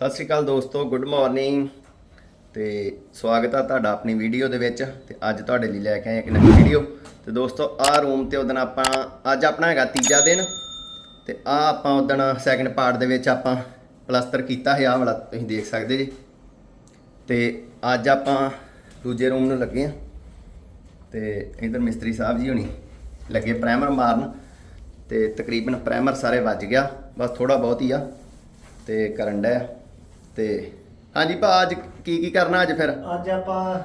ਸਤਿ ਸ਼੍ਰੀ ਅਕਾਲ ਦੋਸਤੋ good morning ਤੇ ਸਵਾਗਤ ਆ ਤੁਹਾਡਾ ਆਪਣੀ ਵੀਡੀਓ ਦੇ ਵਿੱਚ ਤੇ ਅੱਜ ਤੁਹਾਡੇ ਲਈ ਲੈ ਕੇ ਆਏ ਇੱਕ ਨਵੀਂ ਵੀਡੀਓ ਤੇ ਦੋਸਤੋ ਆਹ ਰੂਮ ਤੇ ਉਦਣ ਆਪਾਂ, ਅੱਜ ਆਪਣਾ ਹੈਗਾ ਤੀਜਾ ਦਿਨ। ਤੇ ਆ ਆਪਾਂ ਉਦਣ ਸੈਕੰਡ ਪਾਰਟ ਦੇ ਵਿੱਚ ਆਪਾਂ ਪਲਸਤਰ ਕੀਤਾ ਹੈ ਆਹ ਵਾਲਾ ਤੁਸੀਂ ਦੇਖ ਸਕਦੇ ਜੀ। ਤੇ ਅੱਜ ਆਪਾਂ ਦੂਜੇ ਰੂਮ ਨੂੰ ਲੱਗੇ ਆ। ਤੇ ਇਧਰ ਮਿਸਤਰੀ ਸਾਹਿਬ ਜੀ ਹੋਣੀ ਲੱਗੇ ਪ੍ਰਾਈਮਰ ਮਾਰਨ। ਤੇ ਤਕਰੀਬਨ ਪ੍ਰਾਈਮਰ ਸਾਰੇ ਵੱਜ ਗਿਆ। ਬਸ ਥੋੜਾ ਬਹੁਤ ਹੀ ਆ। ਤੇ ਕਰਨ ਡਿਆ ਤੇ ਹਾਂਜੀ ਭਾ ਅੱਜ ਕੀ ਕੀ ਕਰਨਾ ਅੱਜ ਫਿਰ? ਅੱਜ ਆਪਾਂ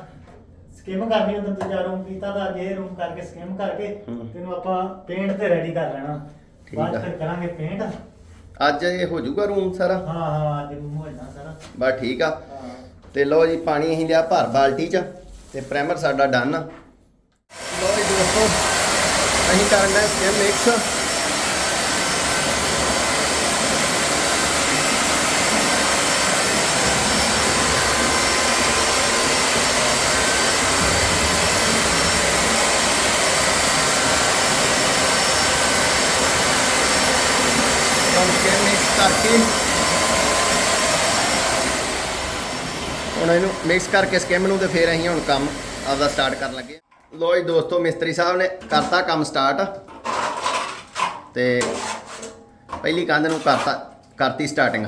ਸਕੀਮ ਕਰਨੀ ਉਦੋਂ ਦੂਜਾ ਰੂਮ ਕੀਤਾ ਤਾਂ ਅੱਜ ਇਹ ਰੂਮ ਕਰਕੇ ਸਕੀਮ ਕਰਕੇ ਹੂੰ। ਤੈਨੂੰ ਆਪਾਂ ਪੇਂਟ ਤੇ ਰੈਡੀ ਕਰ ਲੈਣਾ। ਠੀਕ ਬਾਅਦ ਆ। ਫਿਰ ਕਰਾਂਗੇ ਪੇਂਟ ਹਾਂ ਅੱਜ ਇਹ ਹੋ ਜਾਊਗਾ ਰੂਮ ਸਾਰਾ? ਹਾਂ ਅੱਜ ਰੂਮ ਹੋ ਜਾਣਾ ਸਾਰਾ। ਬਸ ਠੀਕ ਆ। ਹਾਂ। ਤੇ ਲਓ ਜੀ ਪਾਣੀ ਅਸੀਂ ਲਿਆ ਭਰ ਬਾਲਟੀ ਚ ਤੇ ਪ੍ਰਾਈਮਰ ਸਾਡਾ ਡਨ ਆ। ਲਓ ਜੀ ਦੋਸਤੋ ਅਸੀਂ ਕਰਨ ਡਿਆ ਸਕਿਮ ਮਿਕਸ ਹੁਣ ਸਕਿਮ ਕਰਕੇ ਹੁਣ ਇਹਨੂੰ ਮਿਕਸ ਕਰਕੇ ਸਕਿਮ ਨੂੰ ਤੇ ਫਿਰ ਅਸੀਂ ਹੁਣ ਕੰਮ ਆਪਦਾ ਸਟਾਰਟ ਕਰਨ ਲੱਗੇ। ਲਓ ਜੀ ਦੋਸਤੋ ਮਿਸਤਰੀ ਸਾਹਿਬ ਨੇ ਕਰਤਾ ਕੰਮ ਸਟਾਰਟ ਤੇ ਪਹਿਲੀ ਕੰਧ ਨੂੰ ਕਰਤਾ ਕਰਤੀ ਸਟਾਰਟਿੰਗ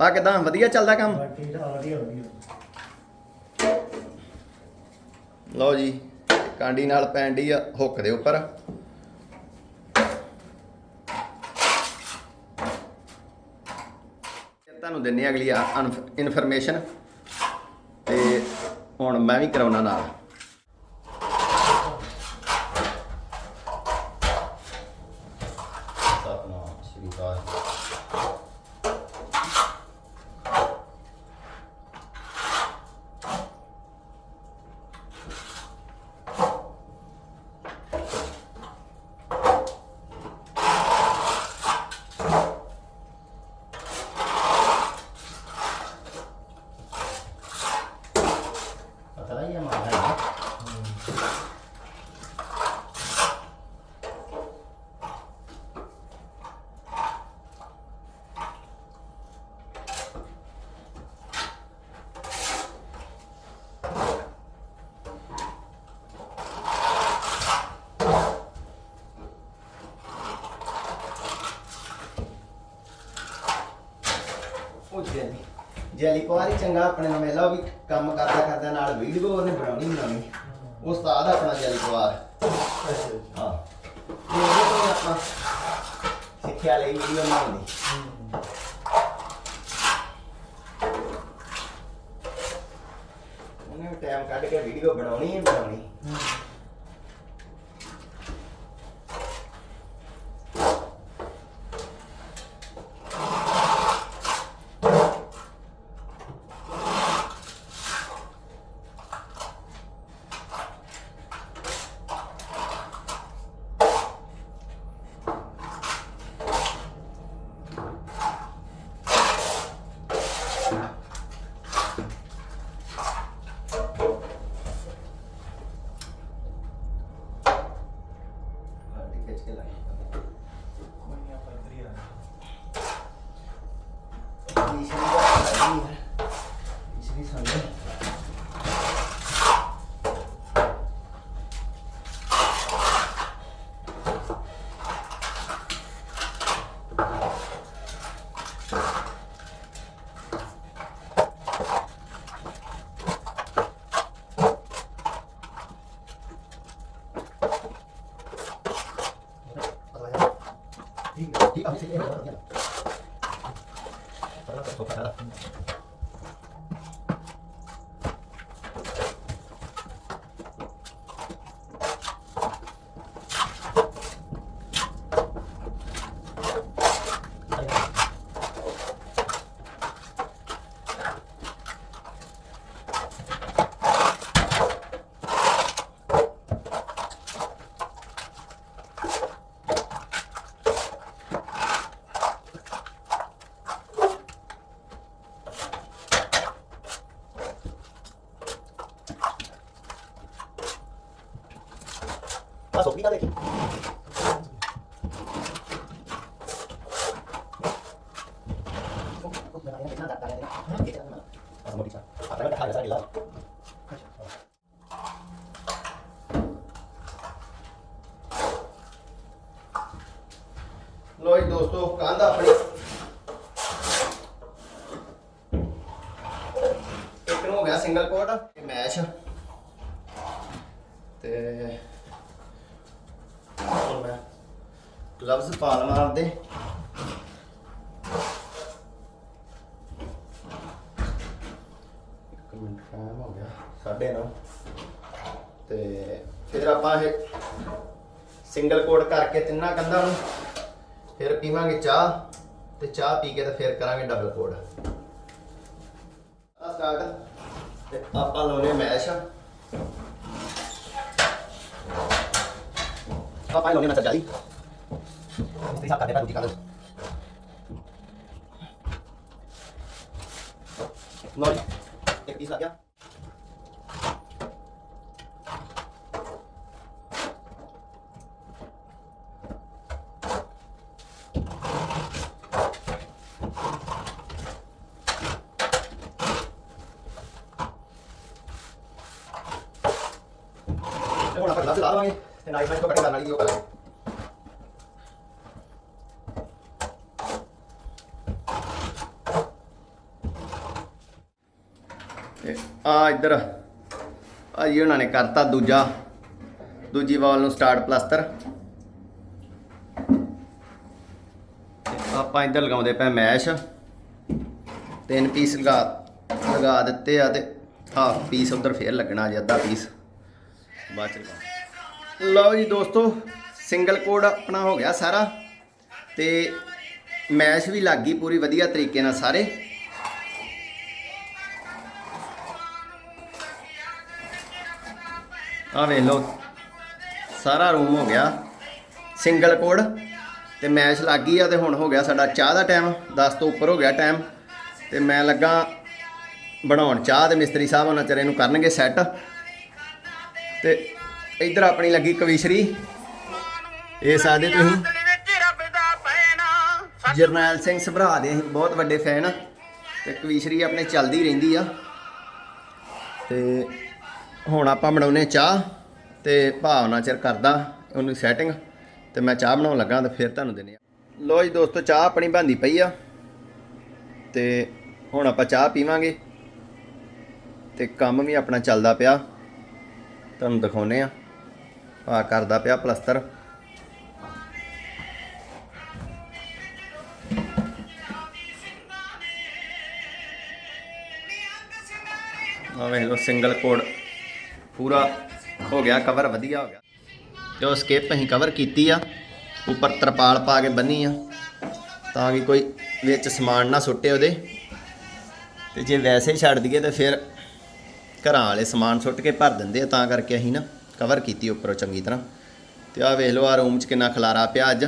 ਆ ਕਿਦਾਂ? ਵਧੀਆ ਚੱਲਦਾ ਕੰਮ? ਵਧੀਆ ਵਧੀਆ। ਲਓ ਜੀ ਕਾਂਡੀ ਨਾਲ ਪੈਂਡੀ ਆ ਹੁੱਕ ਦੇ ਉੱਪਰ। ਤੁਹਾਨੂੰ ਦਿੰਨੇ ਆ ਅਗਲੀ ਇਨਫੋਰਮੇਸ਼ਨ ਤੇ ਹੁਣ ਮੈਂ ਵੀ ਕਰਾਉਣਾ ਨਾਲ ਸਤਨਾਮ ਸ਼੍ਰੀ ਅਕਾਲ ਪਤਾ ਹੀ ਆ ਮਾਰਾ ਉਹ ਜੈਲੀ ਜੈਲੀ ਕੁਆਰੀ ਚੰਗਾ ਆਪਣੇ ਨਾਲ ਮੇਲਾ ਵੀ ਕੰਮ ਕਰਦਾ ਕਰਦਾ ਨਾਲ ਵੀਡੀਓ ਉਹਨੇ ਬਣਾਉਣੀ ਬਣਾਉਣੀ। ਉਸਤਾਦ ਆ ਆਪਣਾ ਜੈਲੀ ਕੁਆਰ। ਹਾਂ। ਇਹ ਤੋਂ ਆਪਾਂ ਸਿੱਖਿਆ ਲਈ ਵੀਡੀਓ ਬਣਾਉਣੀ দেখতে লাগে ਗਲਵਸ ਪਾਲ ਮਾਰਦੇ। ਇੱਕ ਮਿੰਟ ਟਾਈਮ ਹੋ ਗਿਆ, ਸਾਢੇ ਨੌ। ਤੇ ਫਿਰ ਆਪਾਂ ਇਹ ਸਿੰਗਲ ਕੋਟ ਕਰਕੇ ਤਿੰਨਾਂ ਕੰਧਾਂ ਨੂੰ ਫਿਰ ਪੀਵਾਂਗੇ ਚਾਹ, ਤੇ ਚਾਹ ਪੀ ਕੇ ਤਾਂ ਫਿਰ ਕਰਾਂਗੇ ਡਬਲ ਕੋਡ ਆ ਸਟਾਰਟ ਤੇ ਆਪਾਂ ਲਾਉਨੇ ਮੈਸ਼ ਪਾਪਾ ਲੋਨੇ ਨਾ ਚੱਲ ਜਾਈ ਇਸ ਤੇ ਸਾਹ ਕਰਦੇ ਪਾ ਦੂਜੀ ਕਰ ਲੋ ਜੀ ਇੱਕ ਪੀਸ ਲੱਗ ਗਿਆ ਤੇ ਹੁਣ ਆਪਾਂ ਗਲਾਸ ਲਾ ਲਵਾਂਗੇ ਤੇ ਨਾਈਫ ਨਾਲ ਕਟਿੰਗ ਕਰਨ ਵਾਲੀ ਉਹ ਕਰਾਂਗੇ ਤੇ ਆ ਇੱਧਰ। ਆ ਜੀ ਉਹਨਾਂ ਨੇ ਕਰਤਾ ਦੂਜਾ। ਦੂਜੀ ਵਾਲ ਨੂੰ ਸਟਾਰਟ ਪਲਾਸਟਰ ਆਪਾਂ ਇੱਧਰ ਲਗਾਉਂਦੇ ਪਏ ਮੈਸ਼। ਤਿੰਨ ਪੀਸ ਲਗਾ ਲਗਾ ਦਿੱਤੇ ਆ ਤੇ ਹਾਫ ਪੀਸ ਉਧਰ ਫੇਰ ਲੱਗਣਾ ਜੀ, ਅੱਧਾ ਪੀਸ ਬਾਅਦ ਚ ਲਗਾ। ਲਓ ਜੀ ਦੋਸਤੋ ਸਿੰਗਲ ਕੋਡ ਆਪਣਾ ਹੋ ਗਿਆ ਸਾਰਾ। ਤੇ ਮੈਸ਼ ਵੀ ਲੱਗ ਗਈ ਪੂਰੀ ਵਧੀਆ ਤਰੀਕੇ ਨਾਲ ਸਾਰੇ। ਆ ਵੇਖ ਲਓ, ਸਾਰਾ ਰੂਮ ਹੋ ਗਿਆ। ਸਿੰਗਲ ਕੋਡ ਤੇ ਮੈਚ ਲੱਗ ਗਈ ਆ ਤੇ ਹੁਣ ਹੋ ਗਿਆ ਸਾਡਾ ਚਾਹ ਦਾ ਟਾਈਮ 10 ਤੋਂ ਉੱਪਰ ਹੋ ਗਿਆ ਟਾਈਮ ਤੇ ਮੈਂ ਲੱਗਾ ਬਣਾਉਣ ਚਾਹ ਤੇ ਮਿਸਤਰੀ ਸਾਹਿਬ ਉਹਨਾਂ ਚਿਰ ਨੂੰ ਕਰਨਗੇ ਸੈੱਟ ਤੇ ਇੱਧਰ ਆਪਣੀ ਲੱਗੀ ਕਵੀਸ਼ਰੀ। ਇਹ ਸਾਦੇ ਤੁਸੀਂ। ਜਰਨੈਲ ਸਿੰਘ ਸਭਰਾ ਦੇ ਅਸੀਂ ਬਹੁਤ ਵੱਡੇ ਫੈਨ ਆ ਤੇ ਕਵੀਸ਼ਰੀ ਆਪਣੇ ਚੱਲਦੀ ਰਹਿੰਦੀ ਆ। ਤੇ ਹੁਣ ਆਪਾਂ ਬਣਾਉਨੇ ਚਾਹ ਤੇ ਭਾਵਨਾ ਚਿਰ ਕਰਦਾ ਉਹਨੂੰ ਸੈਟਿੰਗ ਤੇ ਮੈਂ ਚਾਹ ਬਣਾਉਣ ਲੱਗਾ ਤੇ ਫਿਰ ਤੁਹਾਨੂੰ ਦਿੰਦੇ ਆ। ਲੋ ਜੀ ਦੋਸਤੋ, ਚਾਹ ਆਪਣੀ ਬਣਦੀ ਪਈ ਆ ਤੇ ਹੁਣ ਆਪਾਂ ਚਾਹ ਪੀਵਾਂਗੇ ਤੇ ਕੰਮ ਵੀ ਆਪਣਾ ਚੱਲਦਾ ਪਿਆ। ਤੁਹਾਨੂੰ ਦਿਖਾਉਨੇ ਆ। ਆ ਕਰਦਾ ਪਿਆ ਪਲਸਤਰ। ਆ ਵੇਖ ਲਓ ਸਿੰਗਲ ਕੋਡ ਪੂਰਾ ਹੋ ਗਿਆ ਕਵਰ ਵਧੀਆ ਹੋ ਗਿਆ। ਤੇ ਉਹ ਸਕਿਪ ਅਸੀਂ ਕਵਰ ਕੀਤੀ ਆ, ਉੱਪਰ ਤਰਪਾਲ ਪਾ ਕੇ ਬੰਨੀ ਆ, ਤਾਂ ਕਿ ਕੋਈ ਵਿੱਚ ਸਮਾਨ ਨਾ ਸੁੱਟੇ ਉਹਦੇ। ਤੇ ਜੇ ਵੈਸੇ ਹੀ ਛੱਡ ਦਈਏ ਤੇ ਫਿਰ ਘਰਾਂ ਵਾਲੇ ਸਮਾਨ ਸੁੱਟ ਕੇ ਭਰ ਦਿੰਦੇ ਆ, ਤਾਂ ਕਰਕੇ ਅਸੀਂ ਨਾ ਕਵਰ ਕੀਤੀ ਉੱਪਰੋਂ ਚੰਗੀ ਤਰ੍ਹਾਂ। ਤੇ ਆ ਵੇਖ ਲਓ ਆ ਰੂਮ 'ਚ ਕਿੰਨਾ ਖਲਾਰਾ ਪਿਆ ਅੱਜ।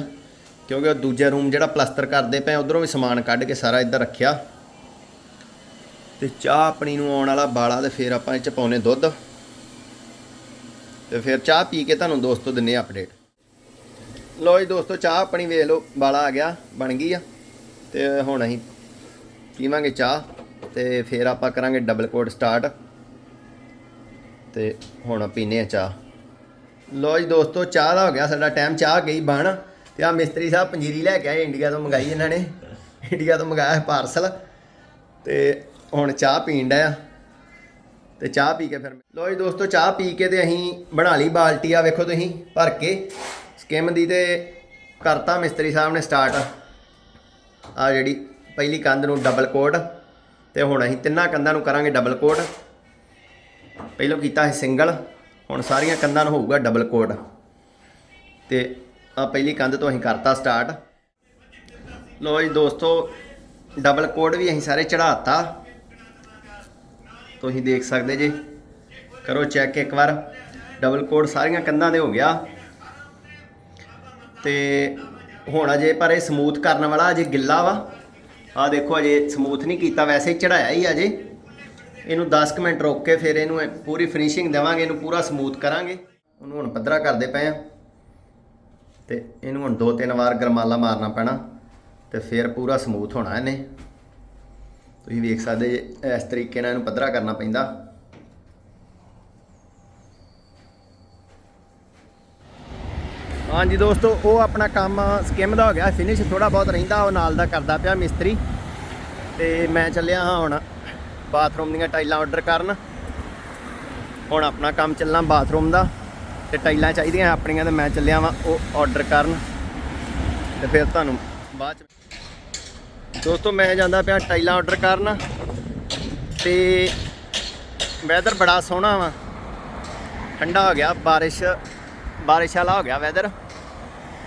ਕਿਉਂਕਿ ਉਹ ਦੂਜਾ ਰੂਮ ਜਿਹੜਾ ਪਲਸਤਰ ਕਰਦੇ ਪਏ, ਉਧਰੋਂ ਵੀ ਸਮਾਨ ਕੱਢ ਕੇ ਸਾਰਾ ਇੱਧਰ ਰੱਖਿਆ। ਤੇ ਚਾਹ ਆਪਣੀ ਨੂੰ ਆਉਣ ਵਾਲਾ ਬਾਲਾ ਤੇ ਫਿਰ ਆਪਾਂ ਇਹ ਚ ਪਾਉਨੇ ਦੁੱਧ। ਤੇ ਫਿਰ ਚਾਹ ਪੀ ਕੇ ਤੁਹਾਨੂੰ ਦੋਸਤੋ ਦਿੰਨੇ ਅਪਡੇਟ ਲੋ ਜੀ ਦੋਸਤੋ, ਚਾਹ ਆਪਣੀ ਵੇਖ ਲਓ ਬਾਲਾ ਆ ਗਿਆ, ਬਣ ਗਈ ਆ। ਤੇ ਹੁਣ ਅਸੀਂ ਪੀਵਾਂਗੇ ਚਾਹ ਤੇ ਫਿਰ ਆਪਾਂ ਕਰਾਂਗੇ ਡਬਲ ਕੋਡ ਸਟਾਰਟ ਤੇ ਹੁਣ ਪੀਨੇ ਆ ਚਾਹ। ਲੋ ਜੀ ਦੋਸਤੋ, ਚਾਹ ਦਾ ਹੋ ਗਿਆ ਸਾਡਾ ਟਾਈਮ ਚਾਹ ਗਈ ਬਣ। ਤੇ ਆ ਮਿਸਤਰੀ ਸਾਹਿਬ ਪੰਜੀਰੀ ਲੈ ਕੇ ਆਏ, ਇੰਡੀਆ ਤੋਂ ਮੰਗਾਈ ਇਹਨਾਂ ਨੇ। ਇੰਡੀਆ ਤੋਂ ਮੰਗਾਇਆ ਪਾਰਸਲ ਤੇ ਹੁਣ ਚਾਹ ਪੀਣ ਦਾ ਆ। ਤੇ ਚਾਹ ਪੀ ਕੇ ਫਿਰ ਲੋ ਜੀ ਦੋਸਤੋ, ਚਾਹ ਪੀ ਕੇ ਤੇ ਅਸੀਂ ਬਣਾ ਲਈ ਬਾਲਟੀ ਆ ਵੇਖੋ ਤੁਸੀਂ, ਭਰ ਕੇ। ਸਕਿਮ ਦੀ ਤੇ ਕਰਤਾ ਮਿਸਤਰੀ ਸਾਹਿਬ ਨੇ ਸਟਾਰਟ ਆ ਜਿਹੜੀ ਪਹਿਲੀ ਕੰਧ ਨੂੰ ਡਬਲ ਕੋਟ ਤੇ ਹੁਣ ਅਸੀਂ ਤਿੰਨਾਂ ਕੰਧਾਂ ਨੂੰ ਕਰਾਂਗੇ ਡਬਲ ਕੋਡ ਪਹਿਲਾਂ ਕੀਤਾ ਸੀ ਸਿੰਗਲ ਹੁਣ ਸਾਰੀਆਂ ਕੰਧਾਂ ਨੂੰ ਹੋਊਗਾ ਡਬਲ ਕੋਡ ਤੇ ਆ ਪਹਿਲੀ ਕੰਧ ਤੋਂ ਅਸੀਂ ਕਰਤਾ ਸਟਾਰਟ ਲੋ ਜੀ ਦੋਸਤੋ ਡਬਲ ਕੋਡ ਵੀ ਅਸੀਂ ਸਾਰੇ ਚੜਾਤਾ ਤੁਸੀਂ ਦੇਖ ਸਕਦੇ ਜੇ। ਕਰੋ ਚੈੱਕ ਇੱਕ ਵਾਰ। ਡਬਲ ਕੋਡ ਸਾਰੀਆਂ ਕੰਧਾਂ ਦੇ ਹੋ ਗਿਆ। ਤੇ ਹੁਣ ਅਜੇ ਪਰ ਇਹ ਸਮੂਥ ਕਰਨ ਵਾਲਾ ਅਜੇ ਗਿੱਲਾ ਵਾ। ਆ ਦੇਖੋ ਅਜੇ ਸਮੂਥ ਨਹੀਂ ਕੀਤਾ, ਵੈਸੇ ਹੀ ਚੜਾਇਆ ਹੀ ਅਜੇ। ਇਹਨੂੰ 10 ਕੁ ਮਿੰਟ ਰੋਕ ਕੇ ਫਿਰ ਇਹਨੂੰ ਪੂਰੀ ਫਿਨਿਸ਼ਿੰਗ ਦੇਵਾਂਗੇ, ਇਹਨੂੰ ਪੂਰਾ ਸਮੂਥ ਕਰਾਂਗੇ। ਉਹਨੂੰ ਹੁਣ ਪੱਧਰਾ ਕਰਦੇ ਪਏ ਆ। ਤੇ ਇਹਨੂੰ ਹੁਣ ਦੋ ਤਿੰਨ ਵਾਰ ਗਰਮਾਲਾ ਮਾਰਨਾ ਪੈਣਾ। ਤੇ ਫਿਰ ਪੂਰਾ ਸਮੂਥ ਹੋਣਾ ਇਹਨੇ। ਤੁਸੀਂ ਵੇਖ ਸਕਦੇ ਜੇ ਇਸ ਤਰੀਕੇ ਨਾਲ ਇਹਨੂੰ ਪੱਧਰਾ ਕਰਨਾ ਪੈਂਦਾ। ਹਾਂਜੀ ਦੋਸਤੋ, ਉਹ ਆਪਣਾ ਕੰਮ ਸਕਿਮ ਦਾ ਹੋ ਗਿਆ ਫਿਨਿਸ਼ ਥੋੜਾ ਬਹੁਤ ਰਹਿੰਦਾ, ਉਹ ਨਾਲ ਦਾ ਕਰਦਾ ਪਿਆ ਮਿਸਤਰੀ। ਤੇ ਮੈਂ ਚੱਲਿਆ ਹਾਂ ਹੁਣ ਬਾਥਰੂਮ ਦੀਆਂ ਟਾਈਲਾਂ ਆਰਡਰ ਕਰਨ। ਹੁਣ ਆਪਣਾ ਕੰਮ ਚੱਲਣਾ ਬਾਥਰੂਮ ਦਾ, ਤੇ ਟਾਈਲਾਂ ਚਾਹੀਦੀਆਂ ਆਪਣੀਆਂ, ਤੇ ਮੈਂ ਚੱਲਿਆ ਵਾਂ ਉਹ ਆਰਡਰ ਕਰਨ। ਤੇ ਫਿਰ ਤੁਹਾਨੂੰ ਬਾਅਦ ਚ ਦੋਸਤੋ, ਮੈਂ ਜਾਂਦਾ ਪਿਆ ਟਾਈਲਾਂ ਆਰਡਰ ਕਰਨ ਤੇ ਵੈਦਰ ਬੜਾ ਸੋਹਣਾ ਵਾ। ਠੰਡਾ ਹੋ ਗਿਆ, ਬਾਰਿਸ਼ ਬਾਰਿਸ਼ ਵਾਲਾ ਹੋ ਗਿਆ ਵੈਦਰ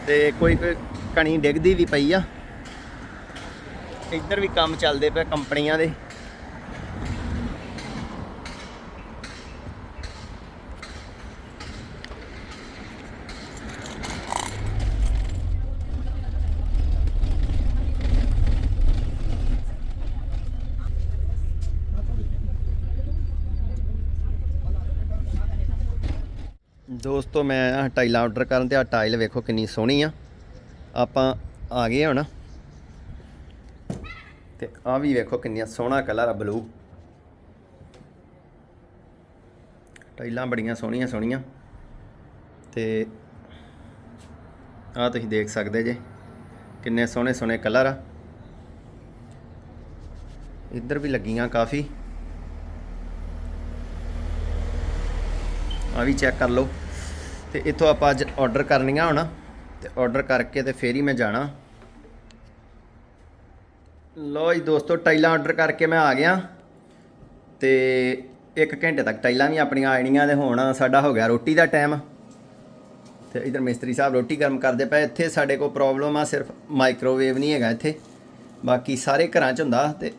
ਤੇ ਕੋਈ ਕੋਈ ਕਣੀ ਡਿੱਗਦੀ ਵੀ ਪਈ ਆ। ਇੱਧਰ ਵੀ ਕੰਮ ਚੱਲਦੇ ਪਏ ਕੰਪਨੀਆਂ ਦੇ। ਦੋਸਤੋ, ਮੈਂ ਆਹ ਟਾਈਲਾਂ ਆਰਡਰ ਕਰਨ ਤੇ ਆ ਟਾਈਲ ਵੇਖੋ ਕਿੰਨੀ ਸੋਹਣੀ ਆ। ਆਪਾਂ ਆ ਗਏ ਹੁਣ। ਤੇ ਆ ਵੀ ਵੇਖੋ ਕਿੰਨੀਆਂ ਸੋਹਣਾ ਕਲਰ ਆ ਬਲੂ ਟਾਈਲਾਂ ਬੜੀਆਂ ਸੋਹਣੀਆਂ ਸੋਹਣੀਆਂ। ਤੇ ਆ ਤੁਸੀਂ ਦੇਖ ਸਕਦੇ ਜੇ, ਕਿੰਨੇ ਸੋਹਣੇ ਸੋਹਣੇ ਕਲਰ ਆ। ਇੱਧਰ ਵੀ ਲੱਗੀਆਂ ਕਾਫੀ। ਆ ਵੀ ਚੈੱਕ ਕਰ ਲਓ। ਤੇ ਇੱਥੋਂ ਆਪਾਂ ਅੱਜ ਆਰਡਰ ਕਰਨੀਆਂ ਹੁਣ, ਤੇ ਆਰਡਰ ਕਰਕੇ ਤੇ ਫੇਰ ਹੀ ਮੈਂ ਜਾਣਾ। ਲੋ ਜੀ ਦੋਸਤੋ, ਟਾਈਲਾਂ ਆਰਡਰ ਕਰਕੇ ਮੈਂ ਆ ਗਿਆ। ਤੇ 1 ਘੰਟੇ ਤੱਕ ਟਾਈਲਾਂ ਵੀ ਆਪਣੀਆਂ ਆਣੀਆਂ ਤੇ ਹੁਣ ਸਾਡਾ ਹੋ ਗਿਆ ਰੋਟੀ ਦਾ ਟਾਈਮ ਤੇ ਇਧਰ ਮਿਸਤਰੀ ਸਾਹਿਬ ਰੋਟੀ ਗਰਮ ਕਰਦੇ ਪਏ। ਇੱਥੇ ਸਾਡੇ ਕੋਲ ਪ੍ਰੋਬਲਮ ਆ, ਸਿਰਫ ਮਾਈਕ੍ਰੋਵੇਵ ਨਹੀਂ ਹੈਗਾ ਇੱਥੇ। ਬਾਕੀ ਸਾਰੇ ਘਰਾਂ 'ਚ ਹੁੰਦਾ ਤੇ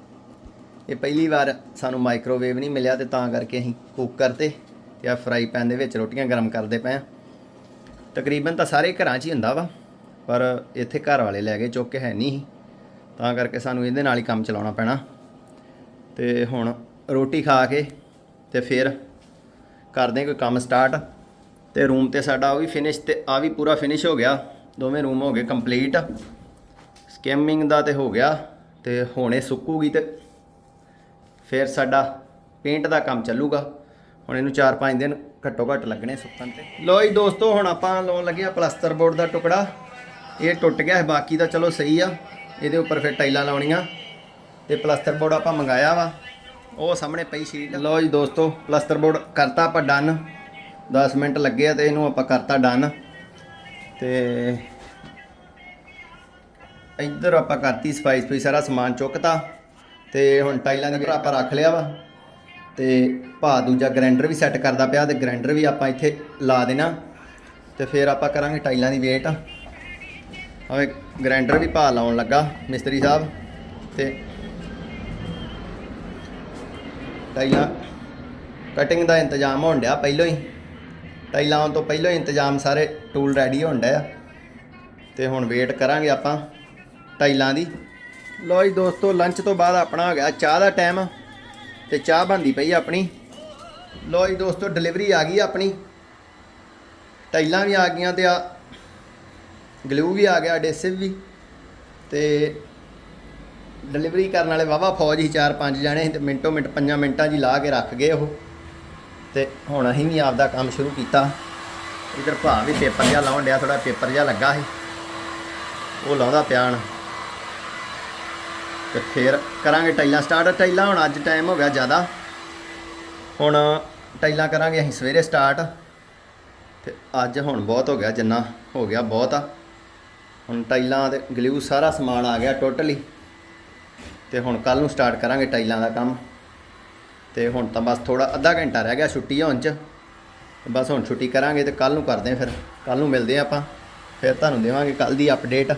ਇਹ ਪਹਿਲੀ ਵਾਰ ਸਾਨੂੰ ਮਾਈਕ੍ਰੋਵੇਵ ਨਹੀਂ ਮਿਲਿਆ ਤੇ ਤਾਂ ਕਰਕੇ ਅਸੀਂ ਕੁੱਕਰ ਤੇ ਜਾਂ ਫਰਾਈ ਪੈਨ ਦੇ ਵਿੱਚ ਰੋਟੀਆਂ ਗਰਮ ਕਰਦੇ ਪਏ ਆ। ਤਕਰੀਬਨ ਤਾਂ ਸਾਰੇ ਘਰਾਂ 'ਚ ਹੀ ਹੁੰਦਾ ਵਾ, ਪਰ ਇੱਥੇ ਘਰ ਵਾਲੇ ਲੈ ਗਏ ਚੁੱਕ ਕੇ ਹੈ ਨਹੀਂ ਸੀ। ਤਾਂ ਕਰਕੇ ਸਾਨੂੰ ਇਹਦੇ ਨਾਲ ਹੀ ਕੰਮ ਚਲਾਉਣਾ ਪੈਣਾ। ਤੇ ਹੁਣ ਰੋਟੀ ਖਾ ਕੇ ਤੇ ਫਿਰ ਕਰਦੇ ਕੋਈ ਕੰਮ ਸਟਾਰਟ ਤੇ ਰੂਮ ਤੇ ਸਾਡਾ ਉਹ ਵੀ ਫਿਨਿਸ਼ ਤੇ ਆ ਵੀ ਪੂਰਾ ਫਿਨਿਸ਼ ਹੋ ਗਿਆ। ਦੋਵੇਂ ਰੂਮ ਹੋ ਗਏ ਕੰਪਲੀਟ ਸਕੈਮਿੰਗ ਦਾ ਤੇ ਹੋ ਗਿਆ ਤੇ ਹੁਣੇ ਸੁੱਕੂਗੀ ਤੇ ਫਿਰ ਸਾਡਾ ਪੇਂਟ ਦਾ ਕੰਮ ਚੱਲੂਗਾ। ਹੁਣ ਇਹਨੂੰ 4-5 ਦਿਨ ਘੱਟੋ ਘੱਟ ਲੱਗਣੇ ਸੁੱਕਣ ਤੇ। ਲੋ ਜੀ ਦੋਸਤੋ, ਹੁਣ ਆਪਾਂ ਲਾਉਣ ਲੱਗੇ ਆ ਪਲਸਤਰ ਬੋਰਡ ਦਾ ਟੁਕੜਾ। ਇਹ ਟੁੱਟ ਗਿਆ ਹੈ, ਬਾਕੀ ਤਾਂ ਚਲੋ ਸਹੀ ਆ। ਇਹਦੇ ਉੱਪਰ ਫਿਰ ਟਾਈਲਾਂ ਲਾਉਣੀਆਂ। ਤੇ ਪਲਸਤਰ ਬੋਰਡ ਆਪਾਂ ਮੰਗਾਇਆ ਵਾ। ਉਹ ਸਾਹਮਣੇ ਪਈ ਸ਼ੀਟ ਲੋ ਜੀ ਦੋਸਤੋ, ਪਲਸਤਰ ਬੋਰਡ ਕਰਤਾ ਆਪਾਂ ਡਨ। 10 ਮਿੰਟ ਲੱਗੇ ਆ ਤੇ ਇਹਨੂੰ ਆਪਾਂ ਕਰਤਾ ਡਨ। ਤੇ ਇੱਧਰ ਆਪਾਂ ਕਰਤੀ ਸਫ਼ਾਈ ਸਫ਼ਾਈ ਸਾਰਾ ਸਮਾਨ ਚੁੱਕਤਾ। ਤੇ ਹੁਣ ਟਾਈਲਾਂ ਦੇ ਉੱਪਰ ਆਪਾਂ ਰੱਖ ਲਿਆ ਵਾ। ਤੇ ਭਾ ਦੂਜਾ ਗ੍ਰਾਈਂਡਰ ਵੀ ਸੈੱਟ ਕਰਦਾ ਪਿਆ ਤੇ ਗ੍ਰਾਈਂਡਰ ਵੀ ਆਪਾਂ ਇੱਥੇ ਲਾ ਦੇਣਾ। ਤੇ ਫਿਰ ਆਪਾਂ ਕਰਾਂਗੇ ਟਾਈਲਾਂ ਦੀ ਵੇਟ ਹਵੇ ਗ੍ਰਾਈਂਡਰ ਵੀ ਭਾ ਲਾਉਣ ਲੱਗਾ, ਮਿਸਤਰੀ ਸਾਹਿਬ। ਤੇ ਟਾਈਲਾਂ ਕਟਿੰਗ ਦਾ ਇੰਤਜ਼ਾਮ ਹੋਣ ਡਿਆ ਪਹਿਲਾਂ ਹੀ। ਟਾਈਲਾਂ ਆਉਣ ਤੋਂ ਪਹਿਲਾਂ ਹੀ ਇੰਤਜ਼ਾਮ ਸਾਰੇ ਟੂਲ ਰੈਡੀ ਹੋਣ ਡਿਆ ਤੇ ਹੁਣ ਵੇਟ ਕਰਾਂਗੇ ਆਪਾਂ ਟਾਈਲਾਂ ਦੀ। ਲੋ ਜੀ ਦੋਸਤੋ ਲੰਚ ਤੋਂ ਬਾਅਦ ਆਪਣਾ ਹੋ ਗਿਆ ਚਾਹ ਦਾ ਟਾਈਮ ਤੇ ਚਾਹ ਬੰਦੀ ਪਈ ਆਪਣੀ। ਲੋ ਜੀ ਦੋਸਤੋ ਡਿਲੀਵਰੀ ਆ ਗਈ ਆਪਣੀ। ਟਾਈਲਾਂ ਵੀ ਆ ਗਈਆਂ ਤੇ ਆ ਗਲੂ ਵੀ ਆ ਗਿਆ ਅਡੇਸਿਵ ਵੀ। ਤੇ ਡਿਲੀਵਰੀ ਕਰਨ ਵਾਲੇ ਵਾਵਾ ਫੌਜ ਹੀ ਚਾਰ ਪੰਜ ਜਾਣੇ ਸੀ ਤੇ ਮਿੰਟੋ ਮਿੰਟ ਪੰਜਾਂ ਮਿੰਟਾਂ ਜੀ ਲਾ ਕੇ ਰੱਖ ਗਏ ਉਹ। ਤੇ ਹੁਣ ਅਸੀਂ ਵੀ ਆਪਦਾ ਕੰਮ ਸ਼ੁਰੂ ਕੀਤਾ। ਇਧਰ ਭਾ ਵੀ ਪੇਪਰ ਜਿਹਾ ਲਾਉਣ ਡਿਆ ਥੋੜਾ ਪੇਪਰ ਜਿਹਾ ਲੱਗਾ ਸੀ। ਉਹ ਲਾਉਂਦਾ ਪਿਆਣ ਤੇ ਫਿਰ ਕਰਾਂਗੇ ਟਾਈਲਾਂ ਸਟਾਰਟ। ਟਾਈਲਾਂ ਹੁਣ ਅੱਜ ਟਾਈਮ ਹੋ ਗਿਆ ਜ਼ਿਆਦਾ। ਹੁਣ ਟਾਈਲਾਂ ਕਰਾਂਗੇ ਅਸੀਂ ਸਵੇਰੇ ਸਟਾਰਟ। ਤੇ ਅੱਜ ਹੁਣ ਬਹੁਤ ਹੋ ਗਿਆ, ਜਿੰਨਾ ਹੋ ਗਿਆ ਬਹੁਤ ਆ। ਹੁਣ ਟਾਈਲਾਂ ਤੇ ਗਲਿਊ ਸਾਰਾ ਸਮਾਨ ਆ ਗਿਆ ਟੋਟਲੀ ਤੇ ਹੁਣ ਕੱਲ ਨੂੰ ਸਟਾਰਟ ਕਰਾਂਗੇ ਟਾਈਲਾਂ ਦਾ ਕੰਮ। ਤੇ ਹੁਣ ਤਾਂ ਬਸ ਥੋੜਾ ਅੱਧਾ ਘੰਟਾ ਰਹਿ ਗਿਆ ਛੁੱਟੀ ਹੋਣ ਚ। ਬਸ ਹੁਣ ਛੁੱਟੀ ਕਰਾਂਗੇ ਤੇ ਕੱਲ ਨੂੰ ਕਰਦੇ ਹਾਂ ਫਿਰ। ਕੱਲ ਨੂੰ ਮਿਲਦੇ ਹਾਂ ਆਪਾਂ। ਫਿਰ ਤੁਹਾਨੂੰ ਦੇਵਾਂਗੇ ਕੱਲ ਦੀ ਅਪਡੇਟ